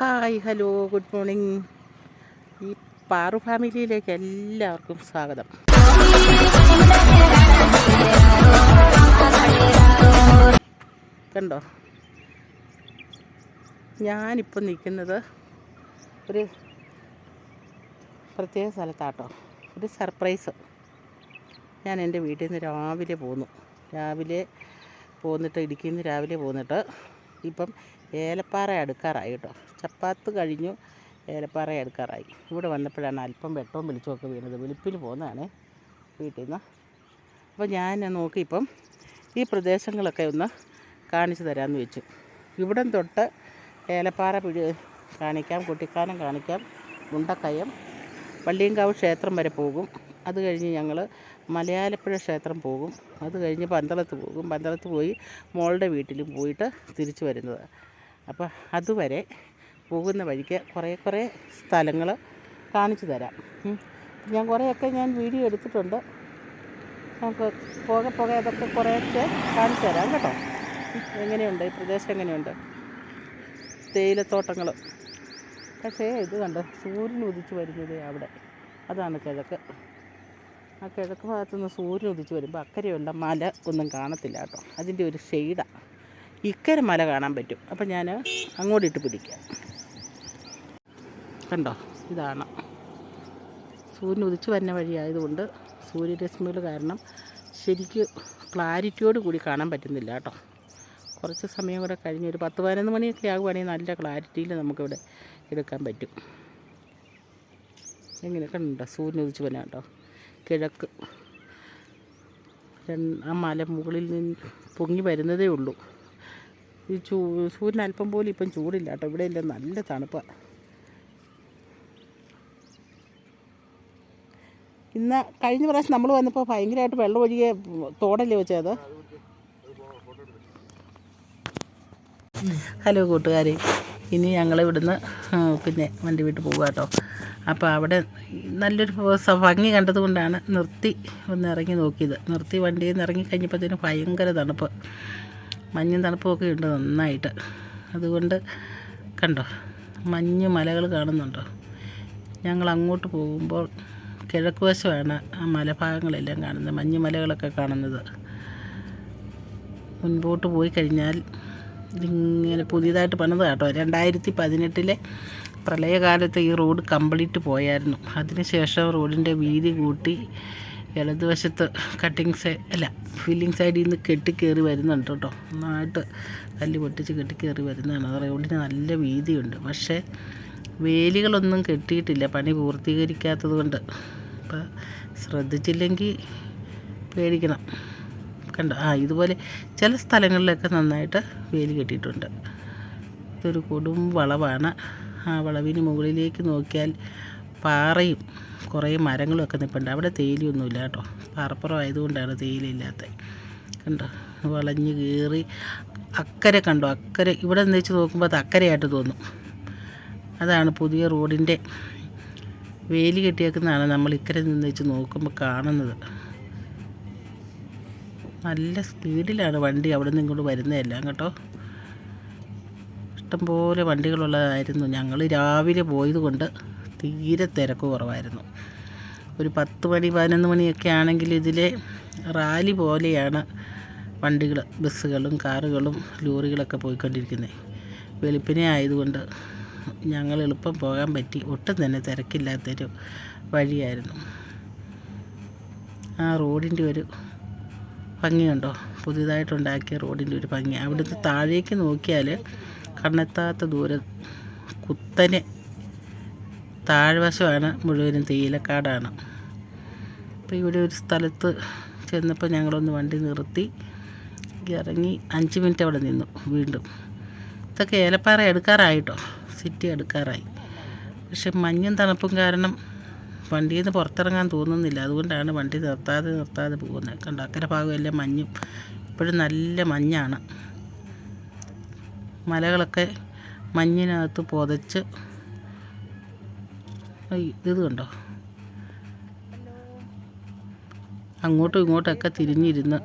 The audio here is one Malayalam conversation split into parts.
Hi hello good morning. ഈ പാറു ഫാമിലിയിലേക്ക് എല്ലാവർക്കും സ്വാഗതം. കണ്ടോ? ഞാനിപ്പോൾ നിൽക്കുന്നത് ഒരു പ്രത്യേക സ്ഥലത്താട്ടോ. ഒരു സർപ്രൈസ്. ഞാൻ എന്റെ വീട്ടിൽ നിന്ന് രാവിലെ പോന്നു. രാവിലെ പോന്നിട്ട് ഇടുക്കിയിൽ നിന്ന് രാവിലെ പോന്നിട്ട് ഇപ്പം ഏലപ്പാറ അടുക്കാറായി കേട്ടോ. ചപ്പാത്ത് കഴിഞ്ഞു ഏലപ്പാറ അടുക്കാറായി. ഇവിടെ വന്നപ്പോഴാണ് അല്പം വെട്ടവും വെളിച്ചമൊക്കെ വീണത്. വെളുപ്പിൽ പോകുന്നതാണ് വീട്ടിൽ നിന്ന്. അപ്പോൾ ഞാൻ നോക്കി ഇപ്പം ഈ പ്രദേശങ്ങളൊക്കെ ഒന്ന് കാണിച്ചു തരാമെന്ന് വെച്ചു. ഇവിടം തൊട്ട് ഏലപ്പാറ പിഴ കാണിക്കാം കുട്ടിക്കാനം കാണിക്കാം മുണ്ടക്കയം പള്ളിയങ്കാവ് ക്ഷേത്രം വരെ പോകും. അത് കഴിഞ്ഞ് ഞങ്ങൾ മലയാലപ്പുഴ ക്ഷേത്രം പോകും. അത് കഴിഞ്ഞ് പന്തളത്ത് പോകും. പന്തളത്ത് പോയി മോളുടെ വീട്ടിലും പോയിട്ട് തിരിച്ചു വരുന്നത്. അപ്പോൾ അതുവരെ പോകുന്ന വഴിക്ക് കുറേ കുറേ സ്ഥലങ്ങൾ കാണിച്ചു തരാം. ഞാൻ കുറേയൊക്കെ ഞാൻ വീഡിയോ എടുത്തിട്ടുണ്ട്. നമുക്ക് പോകെ പോകെ അതൊക്കെ കുറേയൊക്കെ കാണിച്ചു തരാം കേട്ടോ. എങ്ങനെയുണ്ട്? ഈ പ്രദേശം എങ്ങനെയുണ്ട്? തേയിലത്തോട്ടങ്ങൾ പക്ഷേ ഇത് കണ്ട്? സൂര്യൻ ഉദിച്ച് വരുന്നത് അവിടെ. അതാണ് കിഴക്ക്. ആ കിഴക്ക് ഭാഗത്തുനിന്ന് സൂര്യൻ ഉദിച്ചു വരുമ്പോൾ അക്കരെയുള്ള മല ഒന്നും കാണത്തില്ല കേട്ടോ. അതിന്റെ ഒരു ഷെയ്ഡാണ് ഇക്കരെ മല കാണാൻ പറ്റും. അപ്പം ഞാൻ അങ്ങോട്ടിട്ട് പിടിക്കാം. കണ്ടോ? ഇതാണ്. സൂര്യൻ ഉദിച്ചു വരുന്ന വഴിയായതുകൊണ്ട് സൂര്യരശ്മികൾ കാരണം ശരിക്ക് ക്ലാരിറ്റിയോട് കൂടി കാണാൻ പറ്റുന്നില്ല കേട്ടോ. കുറച്ച് സമയം കൂടെ കഴിഞ്ഞ് ഒരു പത്ത് പതിനൊന്ന് മണിയൊക്കെ ആകുവാണെങ്കിൽ നല്ല ക്ലാരിറ്റിയിൽ നമുക്കിവിടെ എടുക്കാൻ പറ്റും. എങ്ങനെ കണ്ടോ? സൂര്യൻ ഉദിച്ചു വരുന്ന കേട്ടോ. കിഴക്ക്. ആ മല മുകളിൽ നിന്ന് പൊങ്ങി വരുന്നതേ ഉള്ളൂ. ഈ ചൂ സൂര്യൻ അല്പം പോലും ഇപ്പം ചൂടില്ല കേട്ടോ. ഇവിടെ ഇല്ല നല്ല തണുപ്പാണ് ഇന്ന് കഴിഞ്ഞ പ്രാവശ്യം നമ്മൾ വന്നപ്പോൾ ഭയങ്കരമായിട്ട് വെള്ളം ഒഴുകിയ തോടല്ലേ വെച്ചത്? ഹലോ കൂട്ടുകാരെ. ഇനി ഞങ്ങൾ ഇവിടുന്ന് പിന്നെ വണ്ടി വീട്ടിൽ പോകുക കേട്ടോ. അപ്പോൾ അവിടെ നല്ലൊരു ഭംഗി കണ്ടത് കൊണ്ടാണ് നിർത്തി ഒന്ന് ഇറങ്ങി നോക്കിയത്. നിർത്തി വണ്ടിയിൽ നിന്ന് ഇറങ്ങി കഴിഞ്ഞപ്പോഴത്തേനും ഭയങ്കര തണുപ്പ്. മഞ്ഞും തണുപ്പുമൊക്കെ ഉണ്ട് നന്നായിട്ട്. അതുകൊണ്ട് കണ്ടോ മഞ്ഞ് മലകൾ കാണുന്നുണ്ടോ? ഞങ്ങൾ അങ്ങോട്ട് പോകുമ്പോൾ കിഴക്ക് വശമാണ് ആ മലഭാഗങ്ങളെല്ലാം കാണുന്നത് മഞ്ഞ് മലകളൊക്കെ കാണുന്നത്. മുൻപോട്ട് പോയി കഴിഞ്ഞാൽ ഇങ്ങനെ പുതിയതായിട്ട് പണിത് കേട്ടോ. രണ്ടായിരത്തി പതിനെട്ടിലെ പ്രളയകാലത്ത് ഈ റോഡ് കംപ്ലീറ്റ് പോയായിരുന്നു. അതിനുശേഷം റോഡിന്റെ വീതി കൂട്ടി ഇടതുവശത്ത് കട്ടിങ് സൈഡ് അല്ല ഫില്ലിങ് സൈഡിൽ നിന്ന് കെട്ടിക്കയറി വരുന്നുണ്ട് കേട്ടോ. നന്നായിട്ട് കല്ല് പൊട്ടിച്ച് കെട്ടിക്കയറി വരുന്നതാണ്. റോഡിന് നല്ല വീതിയുണ്ട്. പക്ഷേ വേലികളൊന്നും കെട്ടിയിട്ടില്ല. പണി പൂർത്തീകരിക്കാത്തത് കൊണ്ട്. അപ്പം ശ്രദ്ധിച്ചില്ലെങ്കിൽ പേടിക്കണം. കണ്ടോ? ആ ഇതുപോലെ ചില സ്ഥലങ്ങളിലൊക്കെ നന്നായിട്ട് വേലി കെട്ടിയിട്ടുണ്ട്. ഇതൊരു കൊടും വളവാണ്. ആ വളവിന് മുകളിലേക്ക് നോക്കിയാൽ പാറയും കുറേ മരങ്ങളും ഒക്കെ നിൽപ്പുണ്ട് അവിടെ തേയിലയൊന്നുമില്ല കേട്ടോ. പാറപ്പുറം ആയതുകൊണ്ടാണ് തേയിലയില്ലാത്തത് കണ്ടോ? വളഞ്ഞ് കയറി അക്കരെ കണ്ടോ? അക്കരെ. ഇവിടെ നിന്ന് വെച്ച് നോക്കുമ്പോൾ അത് അക്കരയായിട്ട് തോന്നും. അതാണ് പുതിയ റോഡിന്റെ വേലി കെട്ടിയേക്കുന്നതാണ് നമ്മൾ ഇക്കരെ നിന്ന് വെച്ച് നോക്കുമ്പോൾ കാണുന്നത്. നല്ല സ്പീഡിലാണ് വണ്ടി അവിടെ നിന്ന് ഇങ്ങോട്ട് വരുന്നതെല്ലാം കേട്ടോ. ഇഷ്ടംപോലെ വണ്ടികളുള്ളതായിരുന്നു. ഞങ്ങൾ രാവിലെ പോയത് കൊണ്ട് തീരെ തിരക്ക് കുറവായിരുന്നു. ഒരു പത്ത് മണി പതിനൊന്ന് മണിയൊക്കെ ആണെങ്കിൽ ഇതിലെ റാലി പോലെയാണ് വണ്ടികൾ ബസ്സുകളും കാറുകളും ലോറികളൊക്കെ പോയിക്കൊണ്ടിരിക്കുന്നത്. വെളുപ്പിനെ ആയതുകൊണ്ട് ഞങ്ങൾ എളുപ്പം പോകാൻ പറ്റി. ഒട്ടും തന്നെ തിരക്കില്ലാത്തൊരു വഴിയായിരുന്നു. ആ റോഡിന്റെ ഒരു ഭംഗിയുണ്ടോ? പുതിയതായിട്ടുണ്ടാക്കിയ റോഡിന്റെ ഒരു ഭംഗി. അവിടുന്ന് താഴേക്ക് നോക്കിയാൽ കണ്ണെത്താത്ത ദൂരം കുത്തനെ താഴ്വശമാണ് മുഴുവനും തേയിലക്കാടാണ്. അപ്പോൾ ഇവിടെ ഒരു സ്ഥലത്ത് ചെന്നപ്പോൾ ഞങ്ങളൊന്ന് വണ്ടി നിർത്തി ഇറങ്ങി അഞ്ച് മിനിറ്റ് അവിടെ നിന്നു വീണ്ടും. ഇതൊക്കെ ഏലപ്പാറ എടുക്കാറായിട്ടോ? സിറ്റി എടുക്കാറായി. പക്ഷെ മഞ്ഞും തണുപ്പും കാരണം വണ്ടിയിൽ നിന്ന് പുറത്തിറങ്ങാൻ തോന്നുന്നില്ല. അതുകൊണ്ടാണ് വണ്ടി നിർത്താതെ നിർത്താതെ പോകുന്നത്. കണ്ടോ? അക്കര ഭാഗം എല്ലാം മഞ്ഞും. ഇപ്പോഴും നല്ല മഞ്ഞാണ്. മലകളൊക്കെ മഞ്ഞിനകത്ത് പുതച്ച് ഇത് കണ്ടോ? അങ്ങോട്ടും ഇങ്ങോട്ടൊക്കെ തിരിഞ്ഞിരുന്ന്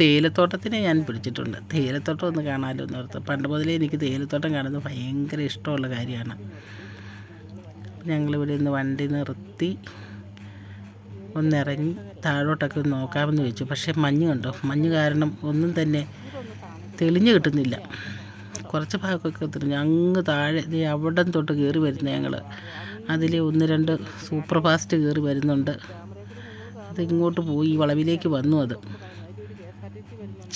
തേയിലത്തോട്ടത്തിനെ ഞാൻ പിടിച്ചിട്ടുണ്ട്. തേയിലത്തോട്ടം ഒന്ന് കാണാമല്ലോ എന്ന് ഓർത്ത് പണ്ട് മുതലേ എനിക്ക് തേയിലത്തോട്ടം കാണുന്നത് ഭയങ്കര ഇഷ്ടമുള്ള കാര്യമാണ്. ഞങ്ങളിവിടെ നിന്ന് വണ്ടി നിർത്തി ഒന്നിറങ്ങി താഴോട്ടൊക്കെ ഒന്ന് നോക്കാമെന്ന് ചോദിച്ചു പക്ഷേ മഞ്ഞ് കണ്ടോ? മഞ്ഞ് കാരണം ഒന്നും തന്നെ തെളിഞ്ഞു കിട്ടുന്നില്ല. കുറച്ച് ഭാഗമൊക്കെ തിരിഞ്ഞു അങ്ങ് താഴെ അവിടം തൊട്ട് കയറി വരുന്ന ഞങ്ങൾ അതിൽ ഒന്ന് രണ്ട് സൂപ്പർ ഫാസ്റ്റ് കയറി വരുന്നുണ്ട്. അത് ഇങ്ങോട്ട് പോയി വളവിലേക്ക് വന്നു അത്.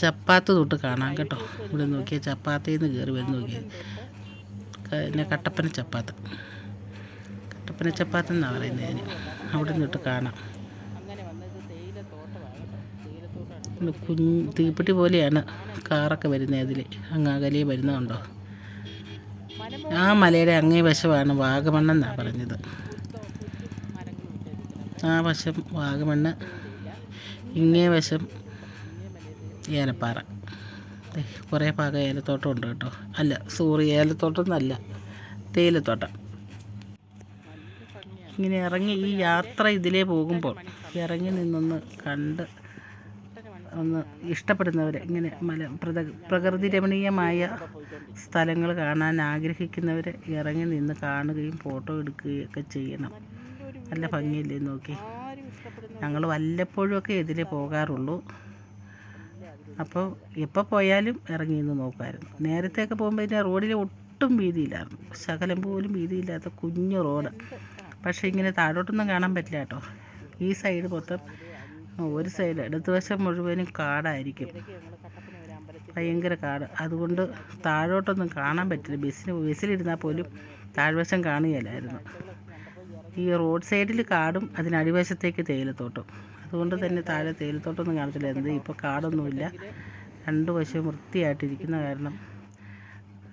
ചപ്പാത്ത് തൊട്ട് കാണാം കേട്ടോ. ഇവിടെ നോക്കിയാൽ ചപ്പാത്തയിൽ നിന്ന് കയറി വരുന്ന നോക്കിയാൽ പിന്നെ കട്ടപ്പന ചപ്പാത്ത്. കട്ടപ്പന ചപ്പാത്ത് എന്നാണ് പറയുന്നത് ഞാൻ അവിടെ നിന്നിട്ട് കാണാം. കുഞ്ഞ് തീപ്പെട്ടി പോലെയാണ് കാറൊക്കെ വരുന്നത് അതിൽ അങ്ങ് അകലെ വരുന്നതുണ്ടോ? ആ മലയുടെ അങ്ങേ വശമാണ് വാഗമണ്ണെന്നാണ് പറഞ്ഞത്. ആ വശം വാഗമണ്ണ് ഇങ്ങേ വശം ഏലപ്പാറ. കുറേ ഭാഗം ഏലത്തോട്ടം ഉണ്ട് കേട്ടോ. അല്ല സോറി ഏലത്തോട്ടം എന്നല്ല തേയിലത്തോട്ടം. ഇങ്ങനെ ഇറങ്ങി ഈ യാത്ര ഇതിലേ പോകുമ്പോൾ ഇറങ്ങി നിന്നൊന്ന് കണ്ട് ഒന്ന് ഇഷ്ടപ്പെടുന്നവർ ഇങ്ങനെ മല പ്രത പ്രകൃതി രമണീയമായ സ്ഥലങ്ങൾ കാണാൻ ആഗ്രഹിക്കുന്നവർ ഇറങ്ങി നിന്ന് കാണുകയും ഫോട്ടോ എടുക്കുകയും ഒക്കെ ചെയ്യണം. നല്ല ഭംഗിയില്ലേ നോക്കി? ഞങ്ങൾ വല്ലപ്പോഴുമൊക്കെ ഇതിലേ പോകാറുള്ളൂ. അപ്പോൾ എപ്പോൾ പോയാലും ഇറങ്ങി നിന്ന് നോക്കുമായിരുന്നു. നേരത്തെയൊക്കെ പോകുമ്പോൾ ഇതിന്റെ റോഡിൽ ഒട്ടും വീതിയില്ലായിരുന്നു ശകലം പോലും വീതിയില്ലാത്ത കുഞ്ഞു റോഡ്. പക്ഷേ ഇങ്ങനെ താഴോട്ടൊന്നും കാണാൻ പറ്റില്ല കേട്ടോ. ഈ സൈഡ് മൊത്തം ഒരു സൈഡ് ഇടതുവശം മുഴുവനും കാടായിരിക്കും. ഭയങ്കര കാട്. അതുകൊണ്ട് താഴോട്ടൊന്നും കാണാൻ പറ്റില്ല. ബസ്സിന് ബസ്സിലിരുന്നാൽ പോലും താഴ്വശം കാണുകയില്ലായിരുന്നു. ഈ റോഡ് സൈഡിൽ കാടും അതിനടിവശത്തേക്ക് തേയിലത്തോട്ടം. അതുകൊണ്ട് തന്നെ താഴെ തേയിലത്തോട്ടമൊന്നും കാണത്തില്ല. എന്ത് ഇപ്പോൾ കാടൊന്നുമില്ല. രണ്ട് വശവും വൃത്തിയായിട്ടിരിക്കുന്ന കാരണം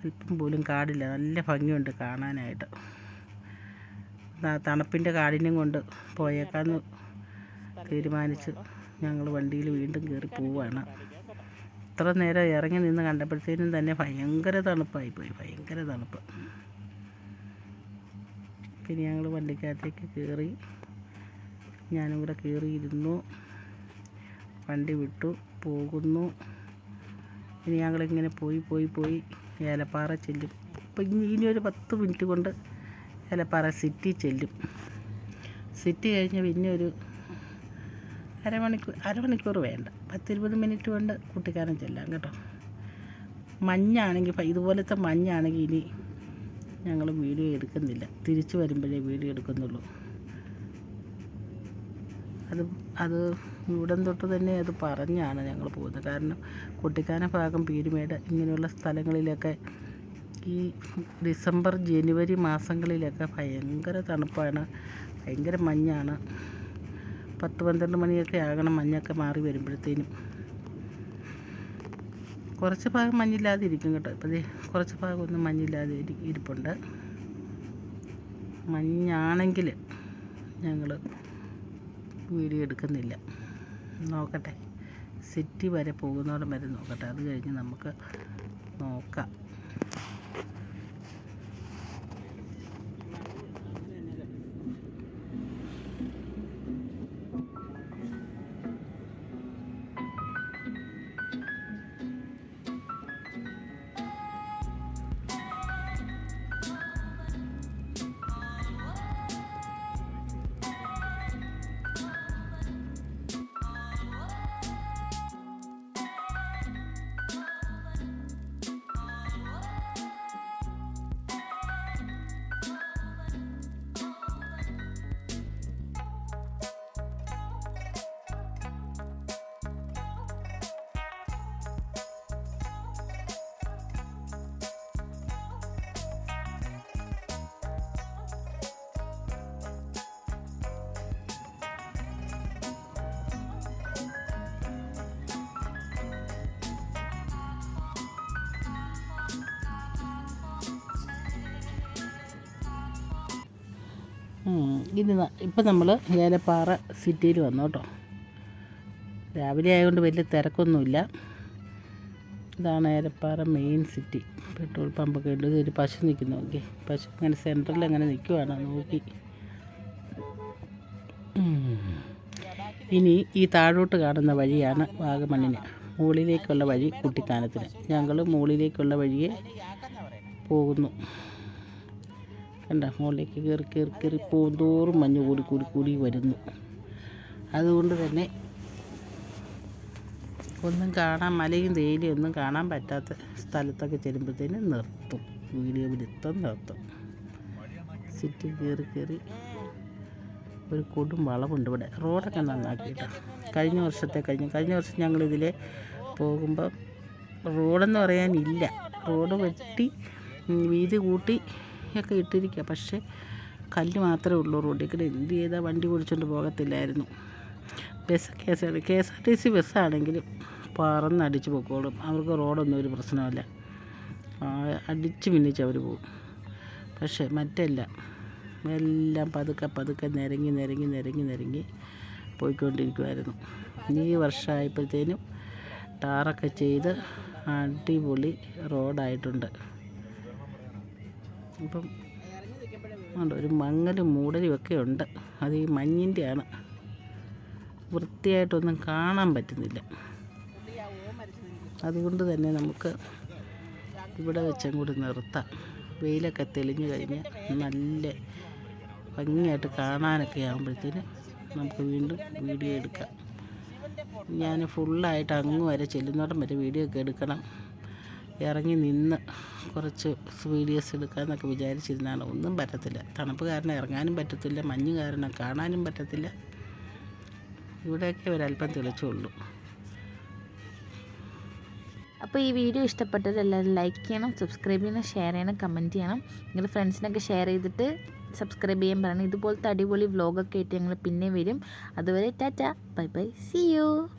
അല്പം പോലും കാടില്ല. നല്ല ഭംഗിയുണ്ട് കാണാനായിട്ട്. തണുപ്പിന്റെ കാഠിന്യം കൊണ്ട് പോയേക്കാന്ന് തീരുമാനിച്ച് ഞങ്ങൾ വണ്ടിയിൽ വീണ്ടും കയറി പോവുകയാണ് ഇത്ര നേരം ഇറങ്ങി നിന്ന് കണ്ടപ്പോഴത്തേനും തന്നെ ഭയങ്കര തണുപ്പായി പോയി ഭയങ്കര തണുപ്പ്. പിന്നെ ഞങ്ങൾ വണ്ടിക്കകത്തേക്ക് കയറി ഞാനും കൂടെ കയറിയിരുന്നു. വണ്ടി വിട്ടു പോകുന്നു. ഇനി ഞങ്ങളിങ്ങനെ പോയി പോയി പോയി ഏലപ്പാറ ചെല്ലും. ഇനി ഇനി ഒരു പത്ത് മിനിറ്റ് കൊണ്ട് ഏലപ്പാറ സിറ്റി ചെല്ലും. സിറ്റി കഴിഞ്ഞ് പിന്നെ ഒരു അരമണിക്കൂർ അരമണിക്കൂർ വേണ്ട. പത്തിരുപത് മിനിറ്റ് കൊണ്ട് കുട്ടിക്കാനം ചെല്ലാം കേട്ടോ. മഞ്ഞാണെങ്കിൽ ഇതുപോലത്തെ മഞ്ഞാണെങ്കിൽ ഇനി ഞങ്ങൾ വീഡിയോ എടുക്കുന്നില്ല. തിരിച്ചു വരുമ്പോഴേ വീഡിയോ എടുക്കുന്നുള്ളൂ. അത് അത് ഇവിടം തൊട്ട് തന്നെ അത് പറഞ്ഞാണ് ഞങ്ങൾ പോകുന്നത്. കാരണം കുട്ടിക്കാന ഭാഗം പീരുമേട് ഇങ്ങനെയുള്ള സ്ഥലങ്ങളിലൊക്കെ ഈ ഡിസംബർ ജനുവരി മാസങ്ങളിലൊക്കെ ഭയങ്കര തണുപ്പാണ്. ഭയങ്കര മഞ്ഞാണ്. പത്ത് പന്ത്രണ്ട് മണിയൊക്കെ ആകണം മഞ്ഞൊക്കെ മാറി വരുമ്പോഴത്തേനും. കുറച്ച് ഭാഗം മഞ്ഞില്ലാതെ ഇരിക്കും കേട്ടോ. ഇപ്പം കുറച്ച് ഭാഗം ഒന്നും മഞ്ഞില്ലാതെ ഇരിപ്പുണ്ട്. മഞ്ഞാണെങ്കിൽ ഞങ്ങൾ വീഡിയോ എടുക്കുന്നില്ല. നോക്കട്ടെ. സിറ്റി വരെ പോകുന്നോടം വരെ നോക്കട്ടെ. അത് കഴിഞ്ഞ് നമുക്ക് നോക്കാം. ഇത് ഇപ്പം നമ്മൾ ഏലപ്പാറ സിറ്റിയിൽ വന്നു കേട്ടോ. രാവിലെ ആയതുകൊണ്ട് വലിയ തിരക്കൊന്നുമില്ല. ഇതാണ് ഏലപ്പാറ മെയിൻ സിറ്റി. പെട്രോൾ പമ്പൊക്കെ ഉണ്ട്. ഇതൊരു പശു നിൽക്കുന്നു. നോക്കി പശു അങ്ങനെ സെന്ററിൽ അങ്ങനെ നിൽക്കുവാണ്. നോക്കി. ഇനി ഈ താഴോട്ട് കാണുന്ന വഴിയാണ് വാഗമണ്ണിന്. മുകളിലേക്കുള്ള വഴി കുട്ടിക്കാനത്തിന് ഞങ്ങൾ മുകളിലേക്കുള്ള വഴിയെ പോകുന്നു. കണ്ട? മുകളിലേക്ക് കയറി കയറി കയറി പോകുന്തോറും മഞ്ഞ് കൂടി കൂടി കൂടി വരുന്നു. അതുകൊണ്ട് തന്നെ ഒന്നും കാണാൻ മലയും തേലിയും ഒന്നും കാണാൻ പറ്റാത്ത സ്ഥലത്തൊക്കെ ചെല്ലുമ്പോഴത്തേനും നിർത്തും. വീഡിയോ പിടുത്തം നിർത്തും. സിറ്റി കയറി കയറി ഒരു കൊടും വളവുണ്ട് ഇവിടെ. റോഡൊക്കെ നന്നാക്കിയിട്ട്. കഴിഞ്ഞ വർഷത്തെ കഴിഞ്ഞ. കഴിഞ്ഞ വർഷം ഞങ്ങളിതിൽ പോകുമ്പോൾ റോഡെന്ന് പറയാനില്ല. റോഡ് വെട്ടി വീതി കൂട്ടി ഒക്കെ ഇട്ടിരിക്കുക. പക്ഷേ കല്ല് മാത്രമേ ഉള്ളൂ റോഡിൽ. കൂടെ എന്ത് ചെയ്താൽ വണ്ടി ഓടിച്ചുകൊണ്ട് പോകത്തില്ലായിരുന്നു. Bus K S R K S R T C ബസ്സാണെങ്കിലും പറന്നടിച്ച് പൊക്കോളും. അവർക്ക് റോഡൊന്നും ഒരു പ്രശ്നമല്ല അടിച്ച് മിന്നിച്ച് അവർ പോകും. പക്ഷേ മറ്റല്ല. എല്ലാം പതുക്കെ പതുക്കെ നിരങ്ങി നിരങ്ങി നിരങ്ങി നിരങ്ങി പോയിക്കൊണ്ടിരിക്കുമായിരുന്നു ഈ വർഷമായപ്പോഴത്തേനും ടാറൊക്കെ ചെയ്ത് അടിപൊളി റോഡായിട്ടുണ്ട്. ഇപ്പം ഉണ്ട് ഒരു മങ്ങലും മൂടലും ഒക്കെ ഉണ്ട് അത് ഈ മഞ്ഞിന്റെയാണ്. വൃത്തിയായിട്ടൊന്നും കാണാൻ പറ്റുന്നില്ല. അതുകൊണ്ട് തന്നെ നമുക്ക് ഇവിടെ വെച്ചും കൂടി നിർത്താം. വെയിലൊക്കെ തെളിഞ്ഞു കഴിഞ്ഞാൽ നല്ല ഭംഗിയായിട്ട് കാണാനൊക്കെ ആകുമ്പോഴത്തേന് നമുക്ക് വീണ്ടും വീഡിയോ എടുക്കാം. ഞാൻ ഫുള്ളായിട്ട് അങ്ങ് വരെ ചെല്ലുന്നോടം വരെ വീഡിയോ ഒക്കെ എടുക്കണം. ഇറങ്ങി നിന്ന് കുറച്ച് വീഡിയോസ് എടുക്കാമെന്നൊക്കെ വിചാരിച്ചിരുന്നാണ്. ഒന്നും പറ്റത്തില്ല. തണുപ്പ് കാരണം ഇറങ്ങാനും പറ്റത്തില്ല മഞ്ഞ് കാരണം കാണാനും പറ്റത്തില്ല. ഇവിടെയൊക്കെ ഒരല്പം തെളിച്ചുള്ളൂ അപ്പോൾ ഈ വീഡിയോ ഇഷ്ടപ്പെട്ടത് എല്ലാവരും ലൈക്ക് ചെയ്യണം സബ്സ്ക്രൈബ് ചെയ്യണം ഷെയർ ചെയ്യണം കമന്റ് ചെയ്യണം. നിങ്ങളുടെ ഫ്രണ്ട്സിനൊക്കെ ഷെയർ ചെയ്തിട്ട് സബ്സ്ക്രൈബ് ചെയ്യാൻ പറയണം. ഇതുപോലത്തെ അടിപൊളി വ്ലോഗൊക്കെ ആയിട്ട് ഞങ്ങൾ പിന്നെ വരും. അതുവരെ tata. Bye bye. See you